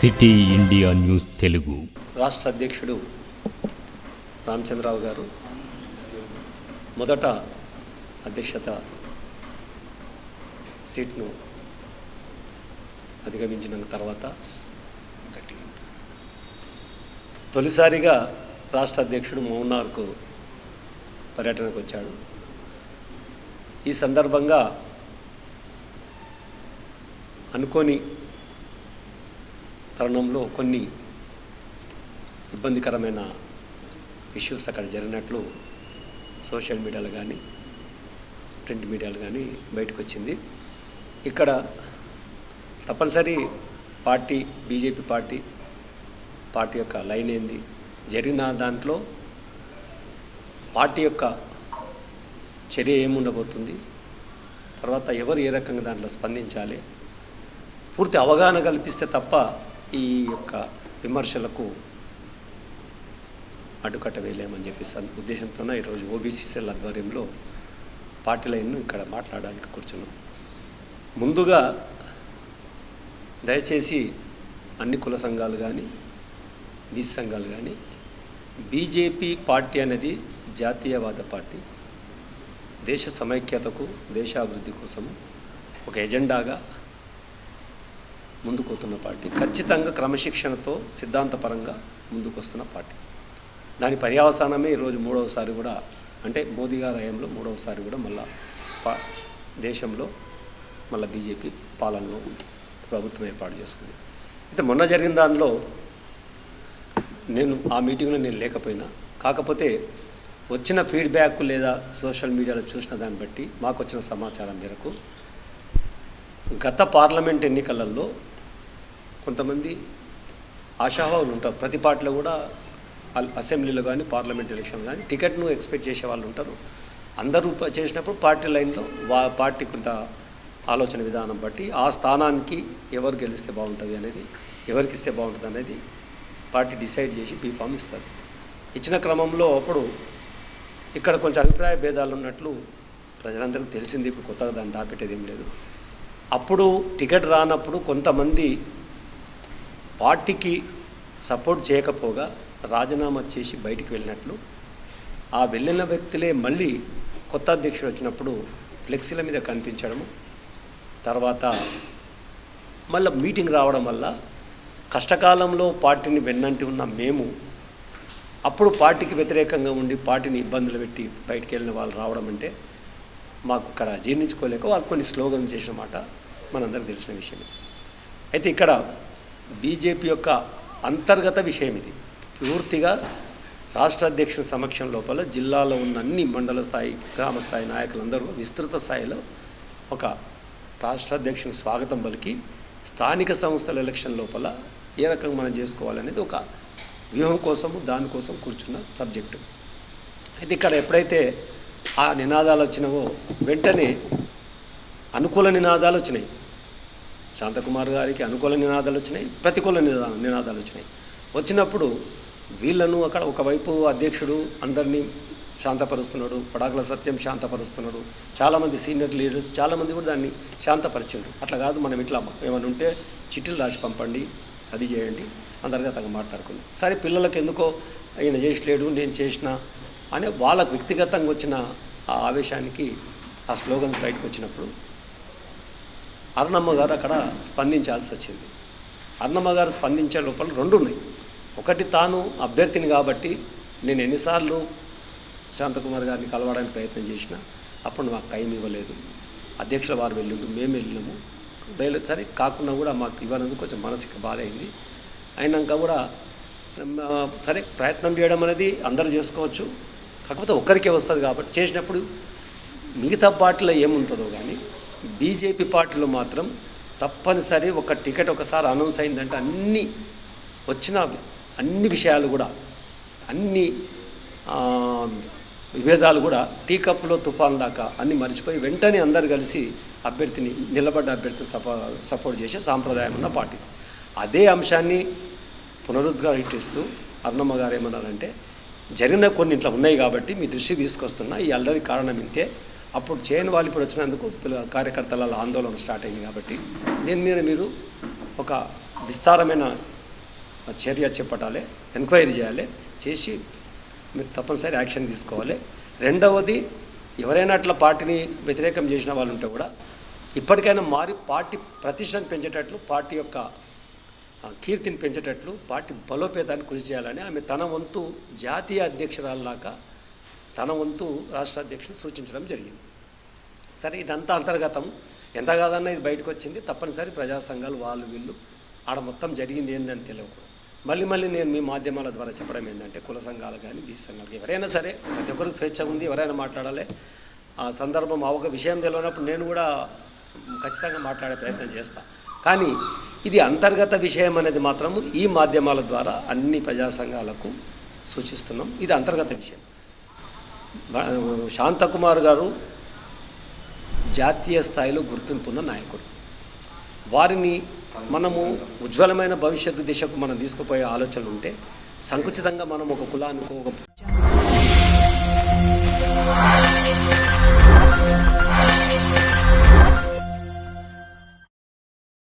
City India news Telugu. రాష్ట్ర అధ్యక్షుడు రామచంద్రరావు గారు మొదట అధ్యక్షత సీట్ను అధిగమించిన తర్వాత తొలిసారిగా రాష్ట్ర అధ్యక్షుడు మౌన్నార్కు పర్యటనకు వచ్చాడు. ఈ సందర్భంగా అనుకోని తరుణంలో కొన్ని ఇబ్బందికరమైన ఇష్యూస్ అక్కడ జరిగినట్లు సోషల్ మీడియాలో కానీ ప్రింట్ మీడియాలు కానీ బయటకు వచ్చింది ఇక్కడ తప్పనిసరి పార్టీ బీజేపీ పార్టీ పార్టీ యొక్క లైన్ ఏంది? జరిగిన దాంట్లో పార్టీ యొక్క చర్య ఏముండబోతుంది? తర్వాత ఎవరు ఏ రకంగా దాంట్లో స్పందించాలి? పూర్తి అవగాహన కల్పిస్తే తప్ప ఈ యొక్క విమర్శలకు అడ్డుకట్ట వేయలేమని చెప్పేసి అన్- ఉద్దేశంతోనే ఈరోజు ఓబీసీ సెల్ ఆధ్వర్యంలో పార్టీ లైన్ను ఇక్కడ మాట్లాడడానికి కూర్చున్నాం. ముందుగా దయచేసి అన్ని కుల సంఘాలు కానీ బీసీ సంఘాలు కానీ బీజేపీ పార్టీ అనేది జాతీయవాద పార్టీ. దేశ సమైక్యతకు దేశాభివృద్ధి కోసం ఒక ఎజెండాగా ముందుకు వస్తున్న పార్టీ. ఖచ్చితంగా క్రమశిక్షణతో సిద్ధాంతపరంగా ముందుకొస్తున్న పార్టీ. దాని పర్యవసానమే ఈరోజు మూడవసారి కూడా అంటే మోదీ గారి హయాంలో మూడవసారి కూడా మళ్ళా దేశంలో మళ్ళీ బీజేపీ పాలనలో ప్రభుత్వం ఏర్పాటు చేసుకుంది. అయితే మొన్న జరిగిన దానిలో నేను ఆ మీటింగ్లో నేను లేకపోయినా కాకపోతే వచ్చిన ఫీడ్బ్యాక్ లేదా సోషల్ మీడియాలో చూసిన దాన్ని బట్టి మాకు వచ్చిన సమాచారం మేరకు గత పార్లమెంట్ ఎన్నికలలో కొంతమంది ఆశావాహులు ఉంటారు. ప్రతి పార్టీలో కూడా అసెంబ్లీలో కానీ పార్లమెంట్ ఎలక్షన్ కానీ టికెట్ను ఎక్స్పెక్ట్ చేసే వాళ్ళు ఉంటారు. అందరూ చేసినప్పుడు పార్టీ లైన్లో వా పార్టీ కొంత ఆలోచన విధానం బట్టి ఆ స్థానానికి ఎవరు గెలిస్తే బాగుంటుంది అనేది ఎవరికి ఇస్తే బాగుంటుంది అనేది పార్టీ డిసైడ్ చేసి బీఫామ్ ఇస్తారు. ఇచ్చిన క్రమంలో అప్పుడు ఇక్కడ కొంచెం అభిప్రాయ భేదాలు ఉన్నట్లు ప్రజలందరికీ తెలిసింది. ఇప్పుడు కొత్తగా దాన్ని దాపెట్టేది ఏం లేదు. అప్పుడు టికెట్ రానప్పుడు కొంతమంది పార్టీకి సపోర్ట్ చేయకపోగా రాజీనామా చేసి బయటికి వెళ్ళినట్లు ఆ వెళ్ళిన వ్యక్తులే మళ్ళీ కొత్త అధ్యక్షుడు వచ్చినప్పుడు ఫ్లెక్సీల మీద కనిపించడము తర్వాత మళ్ళీ మీటింగ్ రావడం వల్ల కష్టకాలంలో పార్టీని వెన్నంటి ఉన్న మేము అప్పుడు పార్టీకి వ్యతిరేకంగా ఉండి పార్టీని ఇబ్బందులు పెట్టి బయటికి వెళ్ళిన వాళ్ళు రావడం అంటే మాకు ఇక్కడ జీర్ణించుకోలేక వాళ్ళు కొన్ని స్లోగన్స్ చేసిన మాట మనందరికి తెలిసిన విషయమే. అయితే ఇక్కడ బీజేపీ యొక్క అంతర్గత విషయం ఇది. పూర్తిగా రాష్ట్ర అధ్యక్షుల సమక్షం లోపల జిల్లాలో ఉన్న అన్ని మండల స్థాయి గ్రామ స్థాయి నాయకులందరూ విస్తృత స్థాయిలో ఒక రాష్ట్ర అధ్యక్షుని స్వాగతం పలికి స్థానిక సంస్థల ఎలక్షన్ లోపల ఏ రకంగా మనం చేసుకోవాలనేది ఒక వ్యూహం కోసము దానికోసం కూర్చున్న సబ్జెక్టు. అయితే ఇక్కడ ఎప్పుడైతే ఆ నినాదాలు వచ్చినావో వెంటనే అనుకూల నినాదాలు వచ్చినాయి. శాంతకుమార్ గారికి అనుకూల నినాదాలు వచ్చినాయి ప్రతికూల నినా నినాదాలు వచ్చినాయి. వచ్చినప్పుడు వీళ్ళను అక్కడ ఒకవైపు అధ్యక్షుడు అందరినీ శాంతపరుస్తున్నాడు పడాకుల సత్యం శాంతపరుస్తున్నాడు చాలామంది సీనియర్ లీడర్స్ చాలామంది కూడా దాన్ని శాంతపరిచిండు అట్లా కాదు మనం ఇట్లా ఏమైనా ఉంటే చిట్టులు రాసి పంపండి అది చేయండి అంతర్గతంగా మాట్లాడుకుంది. సరే పిల్లలకు ఎందుకో ఈయన చేసలేడు నేను చేసిన అనే వాళ్ళకు వ్యక్తిగతంగా వచ్చిన ఆ ఆవేశానికి ఆ స్లోగన్స్ బయటకు వచ్చినప్పుడు అరుణమ్మ గారు అక్కడ స్పందించాల్సి వచ్చింది. అరుణమ్మ గారు స్పందించే లోపల రెండు ఉన్నాయి. ఒకటి తాను అభ్యర్థిని కాబట్టి నేను ఎన్నిసార్లు శాంతకుమార్ గారిని కలవడానికి ప్రయత్నం చేసిన అప్పుడు మాకు టైం ఇవ్వలేదు. అధ్యక్షుల వారు వెళ్ళిండు మేము వెళ్ళినాము. డైలీ సరే కాకుండా కూడా మాకు ఇవ్వనందుకు కొంచెం మనసుకి బాధ అయింది. అయినాక కూడా సరే ప్రయత్నం చేయడం అనేది అందరూ చేసుకోవచ్చు. కాకపోతే ఒక్కరికే వస్తుంది కాబట్టి చేసినప్పుడు మిగతా పార్టీలో ఏముంటుందో కానీ బీజేపీ పార్టీలో మాత్రం తప్పనిసరి ఒక టికెట్ ఒకసారి అనౌన్స్ అయిందంటే అన్ని వచ్చిన అన్ని విషయాలు కూడా అన్ని విభేదాలు కూడా టీ కప్లో తుఫాన్ దాకా అన్ని మర్చిపోయి వెంటనే అందరు కలిసి అభ్యర్థిని నిలబడ్డ అభ్యర్థిని సపో సపోర్ట్ చేసే సాంప్రదాయం ఉన్న పార్టీ. అదే అంశాన్ని పునరుద్ఘాటిస్తూ అర్ణమ్మ గారు ఏమన్నారంటే జరిగిన కొన్ని ఇట్లా ఉన్నాయి కాబట్టి మీ దృష్టికి తీసుకొస్తున్నా ఈ అల్లరి కారణం ఇంతే అప్పుడు చేయని వాళ్ళు ఇప్పుడు వచ్చినందుకు పిల్ల- కార్యకర్తల ఆందోళన స్టార్ట్ అయింది కాబట్టి దీని మీద మీరు ఒక విస్తారమైన చర్య చేపట్టాలి ఎంక్వైరీ చేయాలి చేసి మీరు తప్పనిసరి యాక్షన్ తీసుకోవాలి. రెండవది ఎవరైనా అట్లా పార్టీని వ్యతిరేకం చేసిన వాళ్ళు ఉంటే కూడా ఇప్పటికైనా మారి పార్టీ ప్రతిష్టను పెంచేటట్లు పార్టీ యొక్క కీర్తిని పెంచేటట్లు పార్టీ బలోపేతాన్ని కృషి చేయాలని ఆమె తన వంతు జాతీయ అధ్యక్షురాల్లాగా తన వంతు రాష్ట్ర అధ్యక్షుడు సూచించడం జరిగింది. సరే ఇదంతా అంతర్గతం. ఎంత కాదన్నా ఇది బయటకు వచ్చింది తప్పనిసరి ప్రజా సంఘాలు వాళ్ళు వీళ్ళు ఆడ మొత్తం జరిగింది ఏందని తెలియకూడదు. మళ్ళీ మళ్ళీ నేను మీ మాధ్యమాల ద్వారా చెప్పడం ఏంటంటే కుల సంఘాలు కానీ బీసీ సంఘాలు ఎవరైనా సరే ప్రతి ఒక్కరికి స్వేచ్ఛ ఉంది ఎవరైనా మాట్లాడాలి. ఆ సందర్భం ఆ ఒక విషయం తెలియనప్పుడు నేను కూడా ఖచ్చితంగా మాట్లాడే ప్రయత్నం చేస్తాను కానీ ఇది అంతర్గత విషయం అనేది మాత్రము ఈ మాధ్యమాల ద్వారా అన్ని ప్రజా సంఘాలకు సూచిస్తున్నాం. ఇది అంతర్గత విషయం. శాంతకుమార్ గారు జాతీయ స్థాయిలో గుర్తింపున్న నాయకుడు. వారిని మనము ఉజ్వలమైన భవిష్యత్తు దిశకు మనం తీసుకుపోయే ఆలోచనలు ఉంటే సంకుచితంగా మనం ఒక కులానికి ఒక